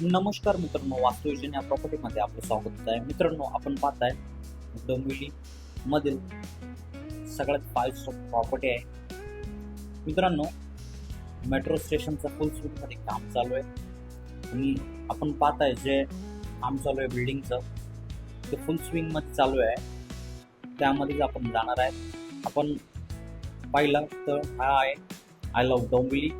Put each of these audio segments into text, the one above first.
नमस्कार मित्रांनो वास्तुयोजना या प्रॉपर्टीमध्ये आपलं स्वागत आहे. मित्रांनो आपण पाहताय डोंबिवली मधील सगळ्यात फाईव्ह स्टॉप प्रॉपर्टी आहे. मित्रांनो मेट्रो स्टेशनचं फुल स्पीडमध्ये काम चालू आहे. आणि आपण पाहताय जे काम चालू आहे बिल्डिंगचं ते फुल स्विंगमध्ये चालू आहे. त्यामध्येच आपण जाणार आहे. आपण पाहिलं तर हा आहे आय लव्ह डोंबिवली.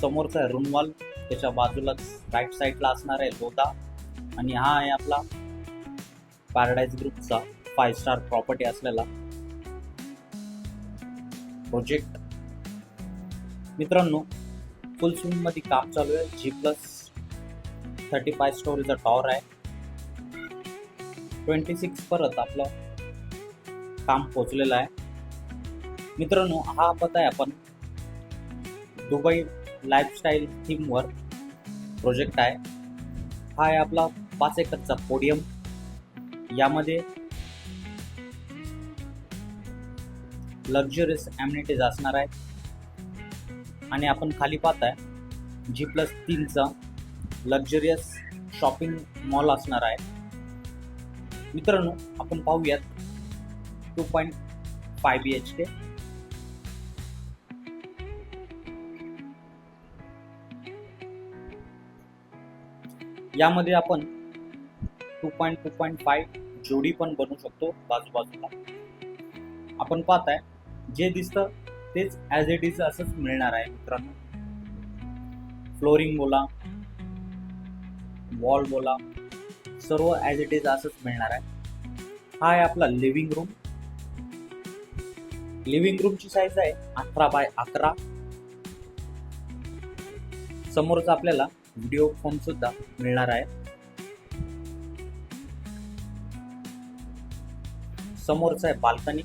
समोरचा आहे रुनवाल. त्याच्या बाजूलाच राईट साईडला असणार आहे लोधा आणि हा आहे आपला पॅराडाईज ग्रुपचा फाय स्टार प्रॉपर्टी असलेला प्रोजेक्ट मित्रांनो फुल स्विंगमध्ये काम चालू आहे. जी प्लस थर्टी फाय स्टोरीचा टॉवर आहे. ट्वेंटी सिक्स परत आपलं काम पोचलेलं आहे. मित्रांनो हा पत आहे आपण दुबई लाईफस्टाईल थीमवर प्रोजेक्ट आहे. हा आहे आपला पाच एकरचा पोडियम यामध्ये लक्झरियस ॲम्युनिटीज असणार आहे. आणि आपण खाली पाहताय जी प्लस तीनचा लक्झरियस शॉपिंग मॉल असणार आहे. मित्रांनो आपण पाहूयात two point five B H K यामध्ये आपण two point two point five जोडी पण बनवू शकतो बाजूबाजूला. आपण पाहताय जे दिसतं तेच ॲज इट इज असंच मिळणार आहे मित्रांनो. फ्लोरिंग बोला वॉल बोला सर्व ॲज इट इज असंच मिळणार आहे. हा आहे आपला लिव्हिंग रूम लिव्हिंग रूमची साईज आहे अकरा बाय अकरा. समोरच आपल्याला व्हिडिओ फॉर्म सुद्धा मिळणार आहे. समोरच आहे बाल्कनी.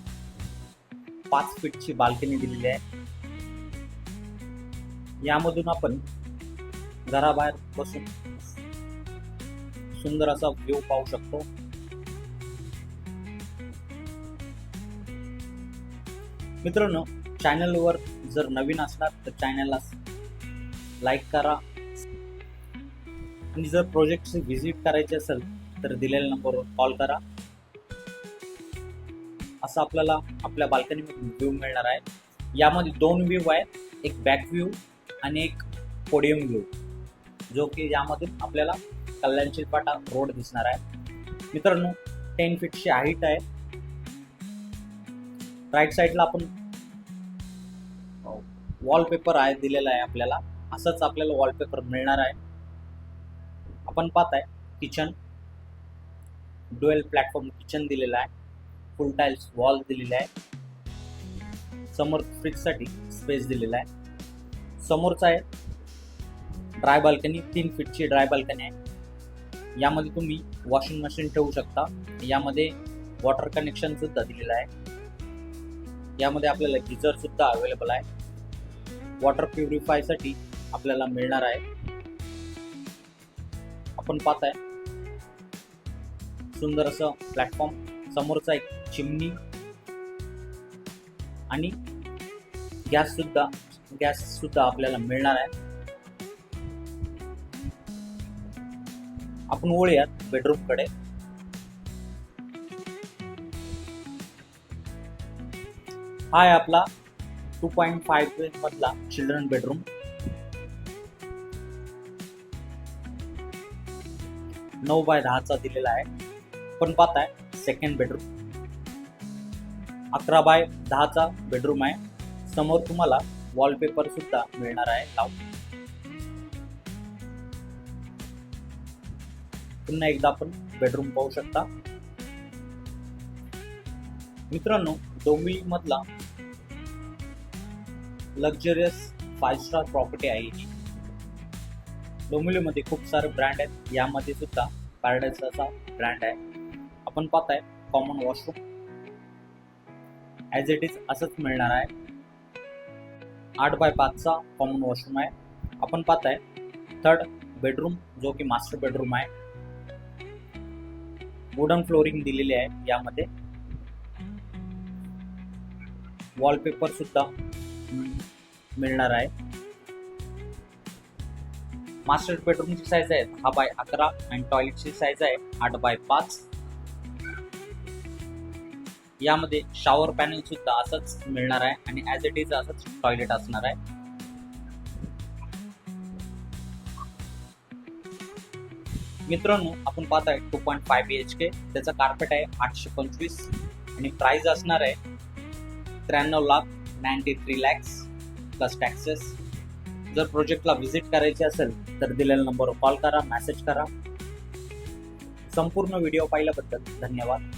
पाच फीटची बाल्कनी दिलेली आहे. यामधून आपण घराबाहेर बसून सुंदर असा व्ह्यू पाहू शकतो. मित्रांनो चॅनलवर जर नवीन असणार तर चॅनलला लाईक करा. आणि जर प्रोजेक्टची व्हिजिट करायची असेल तर दिलेल्या नंबरवर कॉल करा. असं आपल्याला आपल्या बाल्कनीमधून व्ह्यू मिळणार आहे. यामध्ये दोन व्ह्यू आहेत एक बॅक व्ह्यू आणि एक पोडियम व्ह्यू जो की यामधून आपल्याला कल्याण चिलपाटा रोड दिसणार आहे. मित्रांनो टेन फीटची हाईट आहे. राईट साईडला आपण वॉलपेपर आहे दिलेला आहे आपल्याला. असंच आपल्याला वॉलपेपर मिळणार आहे. आपण पाहताय किचन डुएल प्लॅटफॉर्म किचन दिलेलं आहे. फुल टाईल्स वॉल दिलेले आहे. समोर फ्रीजसाठी स्पेस दिलेला आहे. समोरचा आहे ड्राय बाल्कनी तीन फीटची ड्राय बाल्कनी आहे. यामध्ये तुम्ही वॉशिंग मशीन ठेवू शकता. यामध्ये वॉटर कनेक्शन सुद्धा दिलेलं आहे. यामध्ये आपल्याला गिजर सुद्धा अवेलेबल आहे. वॉटर प्युरिफायसाठी आपल्याला मिळणार आहे. आपण पाहताय. सुंदर असं प्लॅटफॉर्म समोरचा एक चिमणी आणि गॅस सुद्धा गॅस सुद्धा आपल्याला मिळणार आहे. आपण वळूयात बेडरूमकडे. हा आहे आपला टू पॉईंट फाईव्ह मधला चिल्ड्रन बेडरूम नऊ बाय दहाचा दिलेला आहे. पण पाहताय सेकंड बेडरूम अकरा बाय दहाचा बेडरूम आहे. समोर तुम्हाला वॉलपेपर सुद्धा मिळणार आहे लावून. पुन्हा एकदा आपण बेडरूम पाहू शकता. मित्रांनो डोंबिवली मधला लक्झरियस फाईव्ह स्टार प्रॉपर्टी आहे. ही डोंबिवलीमध्ये खूप सारे ब्रँड आहेत. यामध्ये सुद्धा पॅराडाईजचा ब्रँड आहे. आपण पाहताय common washroom as it is असंच मिळणार आहे. आठ बाय पाचचा कॉमन वॉशरूम आहे. आपण पाहताय थर्ड बेडरूम जो की मास्टर बेडरूम आहे. वुडन फ्लोरिंग दिलेली आहे यामध्ये. वॉलपेपर सुद्धा मिळणार आहे. मास्टर बेडरूमची साईज आहे दहा बाय अकरा आणि टॉयलेटची साईज आहे आठ बाय पाच. यामध्ये शॉवर पॅनल सुद्धा असंच मिळणार आहे आणि ऍज इट इज असंच टॉयलेट असणार आहे. मित्रांनो आपण पाहत आहे two point five B H K त्याचं कार्पेट आहे आठशे पंचवीस आणि प्राइस असणार आहे त्र्याण्णव lakh ninety three lakhs plus taxes जर प्रोजेक्टला व्हिजिट करायची असेल तर दिलेल्या नंबरवर कॉल करा मेसेज करा. संपूर्ण व्हिडिओ पाहिल्याबद्दल धन्यवाद.